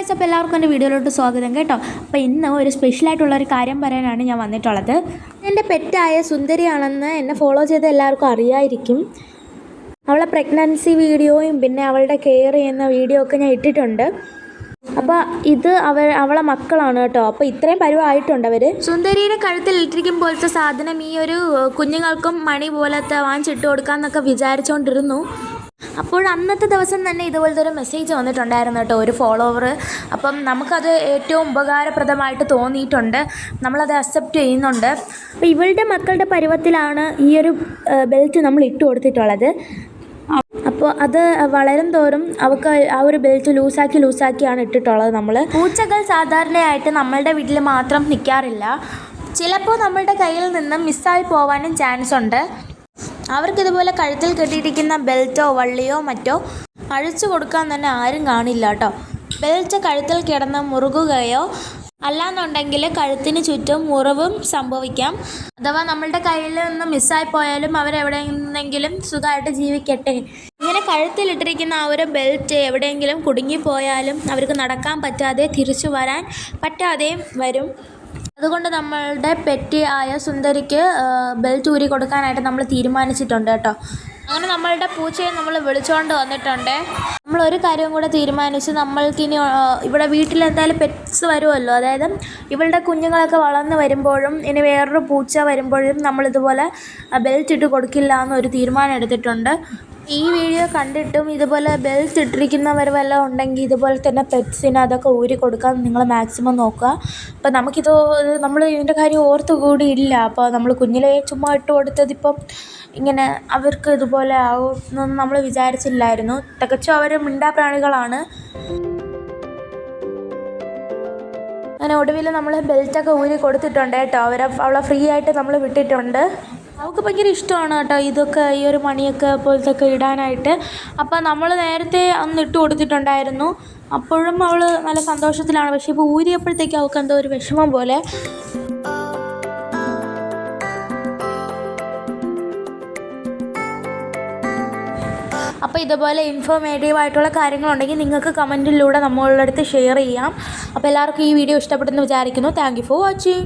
Guys അപ്പോൾ എല്ലാവർക്കും എന്റെ വീഡിയോയിലോട്ട് സ്വാഗതം കേട്ടോ. അപ്പോൾ ഇന്ന് ഒരു സ്പെഷ്യലായിട്ടുള്ള ഒരു കാര്യം പറയാനാണ് ഞാൻ വന്നിട്ടുള്ളത്. എന്റെ പെറ്റായ സുന്ദരിയാണെന്ന് എന്നെ ഫോളോ ചെയ്ത എല്ലാവർക്കും അറിയായിരിക്കും. അവളെ പ്രഗ്നൻസി വീഡിയോയും പിന്നെ അവളുടെ കെയർ ചെയ്യുന്ന വീഡിയോ ഒക്കെ ഞാൻ ഇട്ടിട്ടുണ്ട്. അപ്പോൾ ഇത് അവ അവളെ മക്കളാണ് കേട്ടോ. അപ്പോൾ ഇത്രയും പരുവായിട്ടുണ്ട് അവർ സുന്ദരീനെ കഴുത്തിൽ ഇട്ടിരിക്കും പോലത്തെ സാധനം ഈ ഒരു കുഞ്ഞുങ്ങൾക്കും മണി പോലത്തെ വാങ്ങിച്ചിട്ട് കൊടുക്കാമെന്നൊക്കെ വിചാരിച്ചുകൊണ്ടിരുന്നു അപ്പോൾ അന്നത്തെ ദിവസം തന്നെ ഇതുപോലത്തെ ഒരു മെസ്സേജ് വന്നിട്ടുണ്ടായിരുന്നു കേട്ടോ ഒരു ഫോളോവർ അപ്പം നമുക്കത് ഏറ്റവും ഉപകാരപ്രദമായിട്ട് തോന്നിയിട്ടുണ്ട്. നമ്മളത് അക്സെപ്റ്റ് ചെയ്യുന്നുണ്ട്. അപ്പോൾ ഇവളുടെ മക്കളുടെ പരുവത്തിലാണ് ഈ ഒരു ബെൽറ്റ് നമ്മൾ ഇട്ട് കൊടുത്തിട്ടുള്ളത്. അപ്പോൾ അത് വളരും തോറും അവൾക്ക് ആ ഒരു ബെൽറ്റ് ലൂസാക്കി ലൂസാക്കിയാണ് ഇട്ടിട്ടുള്ളത് നമ്മൾ പൂച്ചകൾ സാധാരണയായിട്ട് നമ്മളുടെ വീട്ടിൽ മാത്രം നിൽക്കാറില്ല ചിലപ്പോൾ നമ്മളുടെ കയ്യിൽ നിന്ന് മിസ്സായി പോവാനും ചാൻസ് ഉണ്ട്. അവർക്കിതുപോലെ കഴുത്തിൽ കെട്ടിയിരിക്കുന്ന ബെൽറ്റോ വള്ളിയോ മറ്റോ അഴിച്ചു കൊടുക്കാൻ തന്നെ ആരും കാണില്ല കേട്ടോ. ബെൽറ്റ് കഴുത്തിൽ കിടന്ന് മുറുകുകയോ അല്ലാന്നുണ്ടെങ്കിൽ കഴുത്തിന് ചുറ്റും മുറിവും സംഭവിക്കാം. അഥവാ നമ്മളുടെ കയ്യിൽ നിന്ന് മിസ്സായി പോയാലും അവരെവിടെയെന്നെങ്കിലും സുഖമായിട്ട് ജീവിക്കട്ടെ. ഇങ്ങനെ കഴുത്തിലിട്ടിരിക്കുന്ന ആ ഒരു ബെൽറ്റ് എവിടെയെങ്കിലും കുടുങ്ങിപ്പോയാലും അവർക്ക് നടക്കാൻ പറ്റാതെ തിരിച്ചു വരാൻ പറ്റാതെയും വരും. അതുകൊണ്ട് നമ്മളുടെ പെറ്റ് ആയ സുന്ദരിക്ക് ബെൽറ്റ് ഊരി കൊടുക്കാനായിട്ട് നമ്മൾ തീരുമാനിച്ചിട്ടുണ്ട് കേട്ടോ. അങ്ങനെ നമ്മളുടെ പൂച്ചയെ നമ്മൾ വിളിച്ചുകൊണ്ട് വന്നിട്ടുണ്ട്. നമ്മൾ ഒരു കാര്യം കൂടെ തീരുമാനിച്ച്. നമ്മൾക്കിനി ഇവിടെ വീട്ടിൽ എന്തായാലും പെറ്റ്സ് വരുമല്ലോ. അതായത് ഇവളുടെ കുഞ്ഞുങ്ങളൊക്കെ വളർന്നു വരുമ്പോഴും ഇനി വേറൊരു പൂച്ച വരുമ്പോഴും നമ്മളിതുപോലെ ബെൽറ്റ് ഇട്ട് കൊടുക്കില്ല എന്നൊരു തീരുമാനം എടുത്തിട്ടുണ്ട്. ഈ വീഡിയോ കണ്ടിട്ടും ഇതുപോലെ ബെൽറ്റ് ഇട്ടിരിക്കുന്നവർ വല്ലതും ഉണ്ടെങ്കിൽ ഇതുപോലെ തന്നെ പെറ്റ്സിന് അതൊക്കെ ഊരി കൊടുക്കാൻ നിങ്ങൾ മാക്സിമം നോക്കുക. അപ്പോൾ നമുക്കിത് നമ്മൾ ഇതിന്റെ കാര്യം ഓർത്ത് കൂടി ഇല്ല. അപ്പോൾ നമ്മൾ കുഞ്ഞിലെ ചുമ്മാ ഇട്ട് കൊടുത്തതിപ്പം ഇങ്ങനെ അവർക്ക് ഇതുപോലെ ആവും എന്നൊന്നും നമ്മൾ വിചാരിച്ചില്ലായിരുന്നു. തികച്ചും അവർ മിണ്ടാ പ്രാണികളാണ്. അങ്ങനെ ഒടുവിൽ നമ്മൾ ബെൽറ്റൊക്കെ ഊരി കൊടുത്തിട്ടുണ്ട് കേട്ടോ. അവരെ അവളെ ഫ്രീ ആയിട്ട് നമ്മൾ വിട്ടിട്ടുണ്ട്. അവൾക്ക് ഭയങ്കര ഇഷ്ടമാണ് കേട്ടോ ഇതൊക്കെ ഈ ഒരു മണിയൊക്കെ പോലത്തെ ഒക്കെ ഇടാനായിട്ട്. അപ്പം നമ്മൾ നേരത്തെ അന്ന് ഇട്ട് കൊടുത്തിട്ടുണ്ടായിരുന്നു. അപ്പോഴും അവൾ നല്ല സന്തോഷത്തിലാണ്. പക്ഷേ ഇപ്പോൾ ഊരിയപ്പോഴത്തേക്ക് അവൾക്ക് എന്തോ ഒരു വിഷമം പോലെ. അപ്പോൾ ഇതുപോലെ ഇൻഫോർമേറ്റീവ് ആയിട്ടുള്ള കാര്യങ്ങളുണ്ടെങ്കിൽ നിങ്ങൾക്ക് കമന്റിലൂടെ നമ്മളടുത്ത് ഷെയർ ചെയ്യാം. അപ്പോൾ എല്ലാവർക്കും ഈ വീഡിയോ ഇഷ്ടപ്പെട്ടെന്ന് വിചാരിക്കുന്നു. Thank you for watching